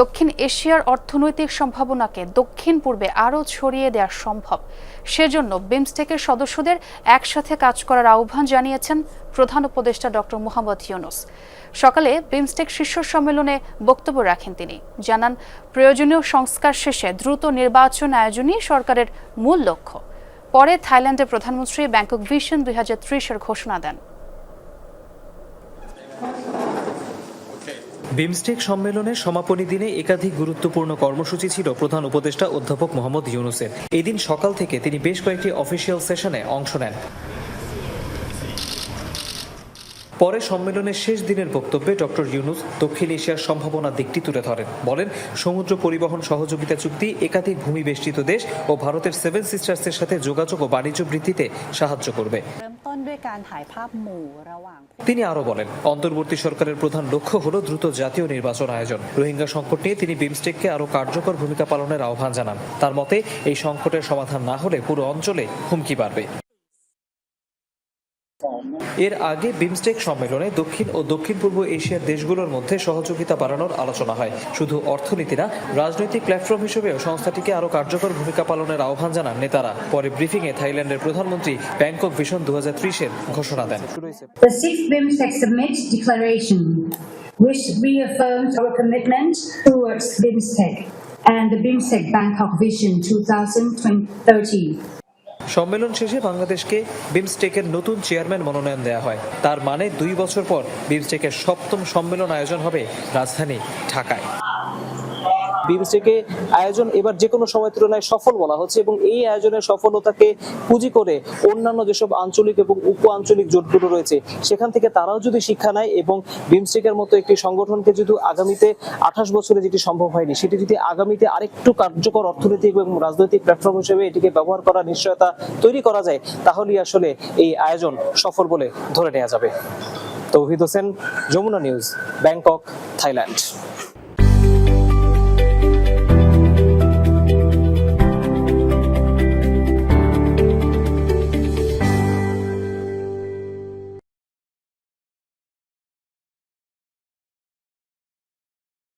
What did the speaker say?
দক্ষিণ এশিয়ার অর্থনৈতিক সম্ভাবনাকে দক্ষিণ পূর্বে আরও ছড়িয়ে দেওয়া সম্ভব। সেজন্য বিমস্টেকের সদস্যদের একসাথে কাজ করার আহ্বান জানিয়েছেন প্রধান উপদেষ্টা ডক্টর মোহাম্মদ ইউনুস। সকালে বিমস্টেক শীর্ষ সম্মেলনে বক্তব্য রাখেন তিনি। জানান, প্রয়োজনীয় সংস্কার শেষে দ্রুত নির্বাচন আয়োজনই সরকারের মূল লক্ষ্য। পরে থাইল্যান্ডের প্রধানমন্ত্রী ব্যাংকক ভিশন দুই ঘোষণা দেন। বিমস্টেক সম্মেলনের সমাপনী দিনে একাধিক গুরুত্বপূর্ণ কর্মসূচি ছিল প্রধান উপদেষ্টা অধ্যাপক মোহাম্মদ ইউনুসের। এদিন সকাল থেকে তিনি বেশ কয়েকটি অফিসিয়াল সেশনে অংশ নেন। পরে সম্মেলনের শেষ দিনের বক্তব্যে ডক্টর ইউনুস দক্ষিণ এশিয়ার সম্ভাবনার দিকটি তুলে ধরেন। বলেন, সমুদ্র পরিবহন সহযোগিতা চুক্তি একাধিক ভূমি বেষ্টিত দেশ ও ভারতের সেভেন সিস্টার্সের সাথে যোগাযোগ ও বাণিজ্য বৃদ্ধিতে সাহায্য করবে। ต้นด้วยการถ่ายภาพหมู่ระหว่างผู้ তিনি আরো বলেন অন্তর্বর্তী সরকারের প্রধান লক্ষ্য হল দ্রুত জাতীয় নির্বাচন আয়োজন রোহিঙ্গা সংকট নিয়ে তিনি বিমস্টেককে আরো কার্যকর ভূমিকা পালনের আহ্বান জানান তার মতে এই সংকটের সমাধান না হলে পুরো অঞ্চলে হুমকি বাড়বে এর আগে বিমস্টেক সম্মেলনে দক্ষিণ ও দক্ষিণ পূর্ব এশিয়ার দেশগুলোর মধ্যে সহযোগিতা বাড়ানোর আলোচনা হয়। শুধু অর্থনীতি না রাজনৈতিক প্ল্যাটফর্ম হিসেবেও সংস্থাটিকে আরও কার্যকর ভূমিকা পালনের আহ্বান জানান নেতারা। পরে ব্রিফিংয়ে থাইল্যান্ডের প্রধানমন্ত্রী ব্যাংকক ভিশন দু হাজার ঘোষণা দেন। Which reaffirms our commitment towards BIMSTEC and the BIMSTEC Bangkok Vision 2030. সম্মেলন শেষে বাংলাদেশকে বিমস্টেকের নতুন চেয়ারম্যান মনোনয়ন দেওয়া হয়। তার মানে দুই বছর পর বিমস্টেকের সপ্তম সম্মেলন আয়োজন হবে রাজধানী ঢাকায়। বিমস্টেকে আয়োজন এবার যে কোনো সময় তুলনায় সফল বলা হচ্ছে এবং এই আয়োজনের সফলতাকে পুঁজি করে অন্যান্য যেসব আঞ্চলিক এবং উপ আঞ্চলিক জোটগুলো রয়েছে, সেখান থেকে তারাও যদি শিক্ষা নেয় এবং বিমস্টেকের মতো একটি সংগঠনকে যদি আগামীতে আঠাশ বছরে যেটি সম্ভব হয়নি, সেটি যদি আগামীতে আরেকটু কার্যকর অর্থনৈতিক এবং রাজনৈতিক প্ল্যাটফর্ম হিসেবে এটিকে ব্যবহার করার নিশ্চয়তা তৈরি করা যায়, তাহলেই আসলে এই আয়োজন সফল বলে ধরে নেওয়া যাবে। Touhid Hossain, Jamuna news, Bangkok, Thailand.